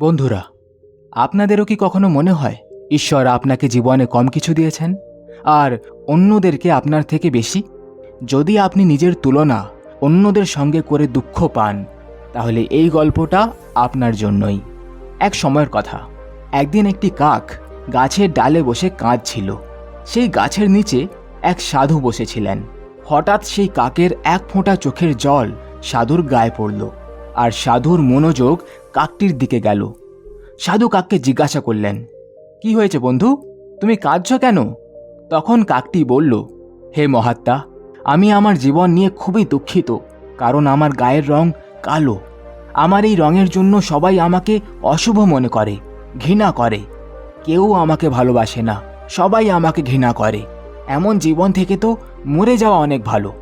বন্ধুরা, আপনাদেরও কি কখনো মনে হয় ঈশ্বর আপনাকে জীবনে কম কিছু দিয়েছেন? আর অন্যদেরকে আপনার থেকে বেশি? যদি আপনি নিজের তুলনা অন্যদের সঙ্গে করে দুঃখ পান, তাহলে এই গল্পটা আপনার জন্যই। এক সময়ের কথা, একদিন একটি কাক গাছের ডালে বসে কাঁদছিল। সেই গাছের নিচে এক সাধু বসেছিলেন। হঠাৎ সেই কাকের এক ফোঁটা চোখের জল সাধুর গায়ে পড়ল। আর সাধুর মনোযোগ কাকটির দিকে গেল। সাধু কাককে জিজ্ঞাসা করলেন, কি হয়েছে বন্ধু? তুমি কাঁদছ কেন? তখন কাকটি বলল, হে মহাত্মা, আমি আমার জীবন নিয়ে খুবই দুঃখিত, কারণ আমার গায়ের রং কালো। আমার এই রঙের জন্য সবাই আমাকে অশুভ মনে করে, ঘৃণা করে। কেউ আমাকে ভালোবাসে না, সবাই আমাকে ঘৃণা করে। এমন জীবন থেকে তো মরে যাওয়া অনেক ভালো।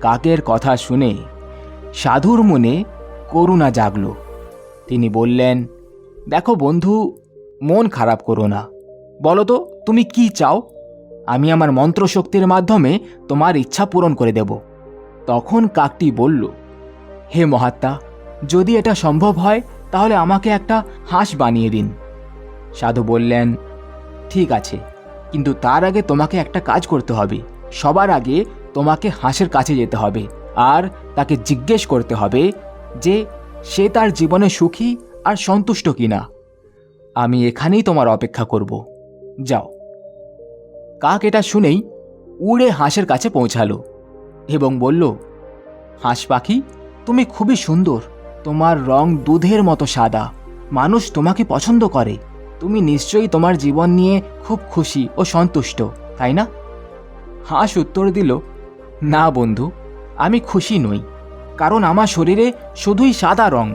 কাকের কথা শুনে সাধুর মনে করুণা জাগল। তিনি বললেন, দেখো বন্ধু, মন খারাপ করো না। বলো তো, তুমি কি চাও? আমি আমার মন্ত্রশক্তির মাধ্যমে তোমার ইচ্ছা পূরণ করে দেব। তখন কাকটি বলল, হে মহাত্মা, যদি এটা সম্ভব হয়, তাহলে আমাকে একটা হাঁস বানিয়ে দিন। সাধু বললেন, ঠিক আছে, কিন্তু তার আগে তোমাকে একটা কাজ করতে হবে। সবার আগে তোমাকে হাঁসের কাছে যেতে হবে, আর তাকে জিজ্ঞেস করতে হবে যে সে তার জীবনে সুখী আর সন্তুষ্ট কিনা। আমি এখানেই তোমার অপেক্ষা করব। যাও। কাক এটা শুনেই উড়ে হাঁসের কাছে পৌঁছালো এবং বলল, হাঁস পাখি, তুমি খুবই সুন্দর। তোমার রং দুধের মতো সাদা। মানুষ তোমাকে পছন্দ করে। তুমি নিশ্চয়ই তোমার জীবন নিয়ে খুব খুশি ও সন্তুষ্ট, তাই না? হাঁস উত্তর দিল, না বন্ধু, আমি খুশি নই। কারণ আমার শরীরে শুধুই সাদা রং।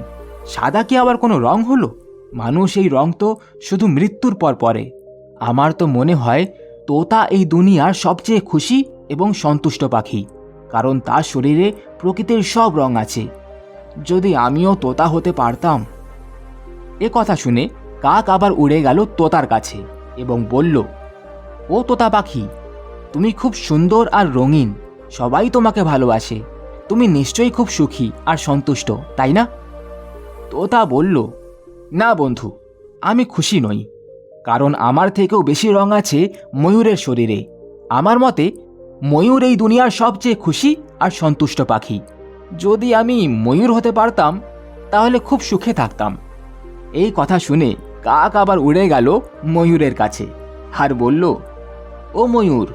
সাদা কি আবার কোনো রং হলো? মানুষ এই রং তো শুধু মৃত্যুর পর পরে। আমার তো মনে হয় তোতা এই দুনিয়ার সবচেয়ে খুশি এবং সন্তুষ্ট পাখি, কারণ তার শরীরে প্রকৃতির সব রং আছে। যদি আমিও তোতা হতে পারতাম। এ কথা শুনে কাক আবার উড়ে গেল তোতার কাছে এবং বলল, ও তোতা পাখি, তুমি খুব সুন্দর আর রঙিন, সবাই তোমাকে ভালোবাসে। তুমি নিশ্চয়ই খুব সুখী আর সন্তুষ্ট, তাই না? তোতা বলল, না বন্ধু, আমি খুশি নই। কারণ আমার থেকেও বেশি রং আছে ময়ূরের শরীরে। আমার মতে, ময়ূর এই দুনিয়ার সবচেয়ে খুশি আর সন্তুষ্ট পাখি। যদি আমি ময়ূর হতে পারতাম, তাহলে খুব সুখে থাকতাম। এই কথা শুনে কাক আবার উড়ে গেল ময়ূরের কাছে আর বলল, ও ময়ূর,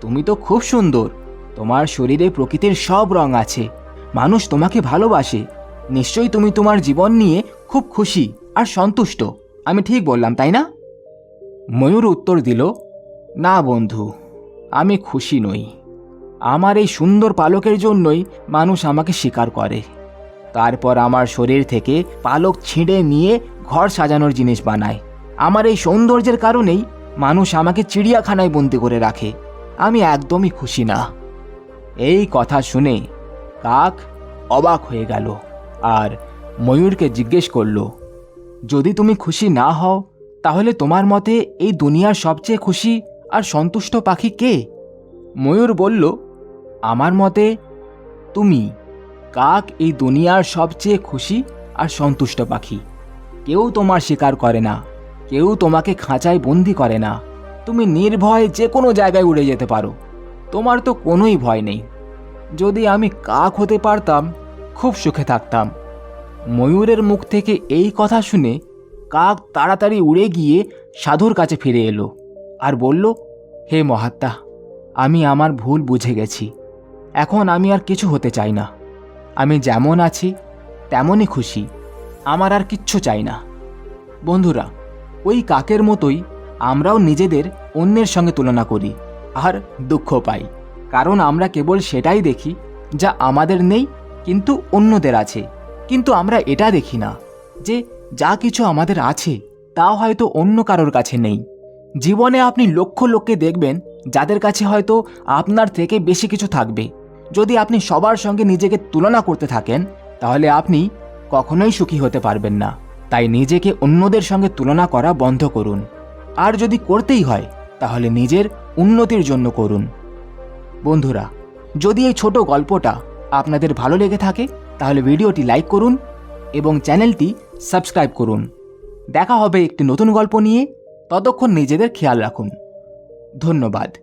তুমি তো খুব সুন্দর। তোমার শরীরে প্রকৃতির সব রং আছে। মানুষ তোমাকে ভালোবাসে। নিশ্চয়ই তুমি তোমার জীবন নিয়ে খুব খুশি আর সন্তুষ্ট। আমি ঠিক বললাম, তাই না? ময়ূর উত্তর দিল, না বন্ধু, আমি খুশি নই। আমার এই সুন্দর পালকের জন্যই মানুষ আমাকে স্বীকার করে। তারপর আমার শরীর থেকে পালক ছিঁড়ে নিয়ে ঘর সাজানোর জিনিস বানায়। আমার এই সৌন্দর্যের কারণেই মানুষ আমাকে চিড়িয়াখানায় বন্দি করে রাখে। আমি একদমই খুশি না। এই কথা শুনে কাক অবাক হয়ে গেল আর ময়ূরকে জিজ্ঞেস করল, যদি তুমি খুশি না হও, তাহলে তোমার মতে এই দুনিয়ার সবচেয়ে খুশি আর সন্তুষ্ট পাখি কে? ময়ূর বলল, আমার মতে তুমি, কাক এই দুনিয়ার সবচেয়ে খুশি আর সন্তুষ্ট পাখি। কেউ তোমার শিকার করে না, কেউ তোমাকে খাঁচায় বন্দি করে না। তুমি নির্ভয় যে কোনো জায়গায় উড়ে যেতে পারো। তোমার তো কোনোই ভয় নেই। যদি আমি কাক হতে পারতাম, খুব সুখে থাকতাম। ময়ূরের মুখ থেকে এই কথা শুনে কাক তাড়াতাড়ি উড়ে গিয়ে সাধুর কাছে ফিরে এলো আর বলল, হে মহাত্মা, আমি আমার ভুল বুঝে গেছি। এখন আমি আর কিছু হতে চাই না। আমি যেমন আছি, তেমনই খুশি। আমার আর কিচ্ছু চাই না। বন্ধুরা, ওই কাকের মতোই আমরাও নিজেদের অন্যের সঙ্গে তুলনা করি। আর দুঃখ পাই। কারণ আমরা কেবল সেটাই দেখি, যা আমাদের নেই কিন্তু অন্যদের আছে। কিন্তু আমরা এটা দেখি না যে যা কিছু আমাদের আছে, তা হয়তো অন্য কারোর কাছে নেই। জীবনে আপনি লক্ষ লোককে দেখবেন, যাদের কাছে হয়তো আপনার থেকে বেশি কিছু থাকবে। যদি আপনি সবার সঙ্গে নিজেকে তুলনা করতে থাকেন, তাহলে আপনি কখনোই সুখী হতে পারবেন না। তাই নিজেকে অন্যদের সঙ্গে তুলনা করা বন্ধ করুন। আর যদি করতেই হয়, তাহলে নিজের উন্নতির জন্য করুন। বন্ধুরা, যদি এই ছোট গল্পটা আপনাদের ভালো লেগে থাকে, তাহলে ভিডিওটি লাইক করুন এবং চ্যানেলটি সাবস্ক্রাইব করুন। দেখা হবে একটি নতুন গল্প নিয়ে। ততক্ষণ নিজেদের খেয়াল রাখুন। ধন্যবাদ।